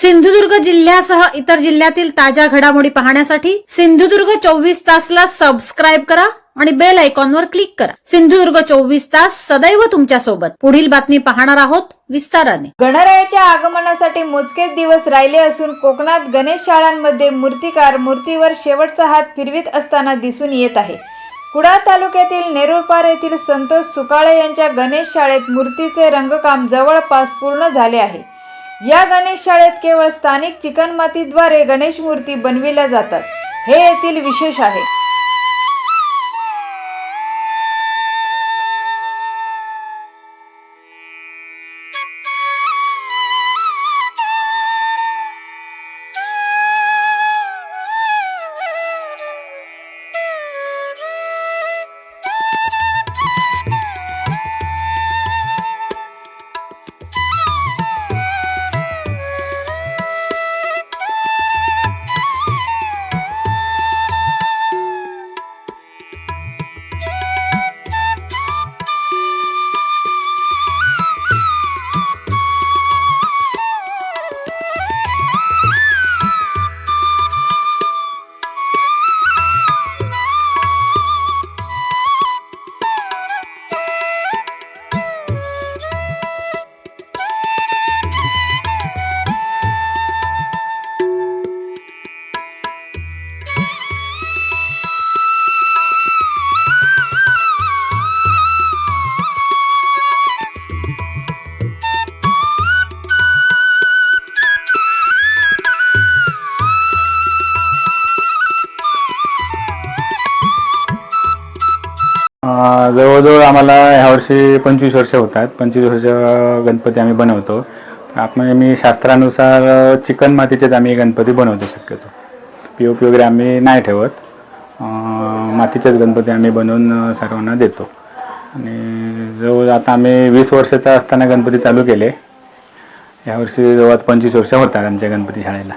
सिंधुदुर्ग जिल्ह्यासह इतर जिल्ह्यातील ताज्या घडामोडी पाहण्यासाठी सिंधुदुर्ग चोवीस तासला सबस्क्राईब करा आणि बेल आयकॉनवर क्लिक करा. सिंधुदुर्ग चोवीस तास सदैव तुमच्यासोबत. पुढील बातमी पाहणार आहोत विस्ताराने. गणरायाच्या आगमनासाठी मोजकेच दिवस राहिले असून कोकणात गणेश शाळांमध्ये मूर्तिकार मूर्तीवर शेवटचा हात फिरवीत असताना दिसून येत आहे. कुडाळ तालुक्यातील नेरुळपार येथील संतोष सुकाळे यांच्या गणेश शाळेत मूर्तीचे रंगकाम जवळपास पूर्ण झाले आहे. या गणेश शाळेत केवळ स्थानिक चिकणमातीद्वारे गणेश मूर्ती बनविल्या जातात. हे येथील विशेष आहे. जवळजवळ आम्हाला ह्यावर्षी पंचवीस वर्ष होतात. पंचवीस वर्ष गणपती आम्ही बनवतो. आपण मी शास्त्रानुसार चिकन मातीचेच आम्ही गणपती बनवतो शक्यतो. पी ओ पी वगैरे आम्ही नाही ठेवत. मातीचेच गणपती आम्ही बनवून सर्वांना देतो. आणि जवळ आता आम्ही वीस वर्षाचा असताना गणपती चालू केले. यावर्षी जवळ पंचवीस वर्ष होतात आमच्या गणपती शाळेला.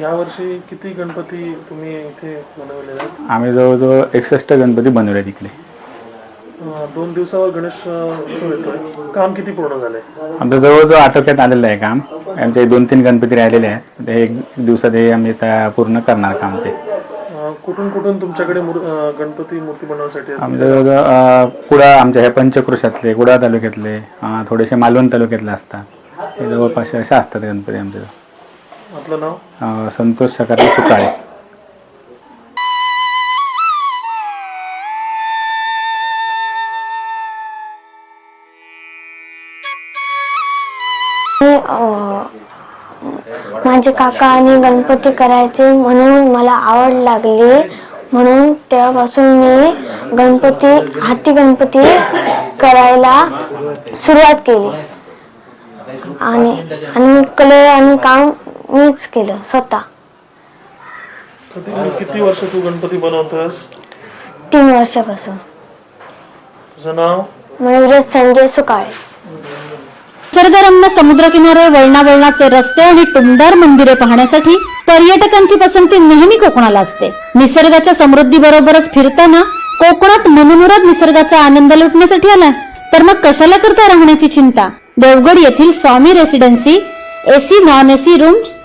यावर्षी किती गणपती तुम्ही इथे बनवलेले आहेत? आम्ही जवळजवळ एकसष्ट गणपती बनवले तिकडे अं, दोन दिवसावर गणेश अं, उत्सव येतोय. काम किती पूर्ण झालंय? आमचं जवळजवळ आटोक्यात आलेलं आहे काम. आमचे दोन तीन गणपती राहिलेले आहेत. ते एक दिवसात हे आम्ही त्या पूर्ण करणार काम ते. अं, कुठून कुठून तुमच्याकडे मूर- अं, गणपती मूर्ती बनवण्यासाठी? आमच्या जवळजवळ अं, कुडा आमच्या ह्या पंचक्रोशातले कुडा तालुक्यातले अं, थोडेसे मालवण तालुक्यातले असतात. हे जवळपास असे असतात गणपती आमच्या आपलं नाव? अं, संतोष सकाराम सुकाळे. अं, माझे काका आणि गणपती करायचे म्हणून मला आवड लागली. म्हणून तेव्हापासून मी गणपती हाती गणपती करायला सुरुवात केली. आणि आणि कलर आणि काम मीच केलं स्वतः. कधी किती वर्ष तू गणपती बनवतोस तीन वर्षापासून. तुझं नाव? मयूर संजय सुकाळे. निसर्गरम्य समुद्रकिनारे वळणा वळणाचे रस्ते आणि टुमदार मंदिरे पाहण्यासाठी पर्यटकांची पसंती नेहमी कोकणाला असते. निसर्गाच्या समृद्धी बरोबरच फिरताना कोकणात मनमुराद निसर्गाचा आनंद लुटण्यासाठी आलाय. तर मग कशाला करता राहण्याची चिंता? देवगड येथील Swami residency AC non AC rooms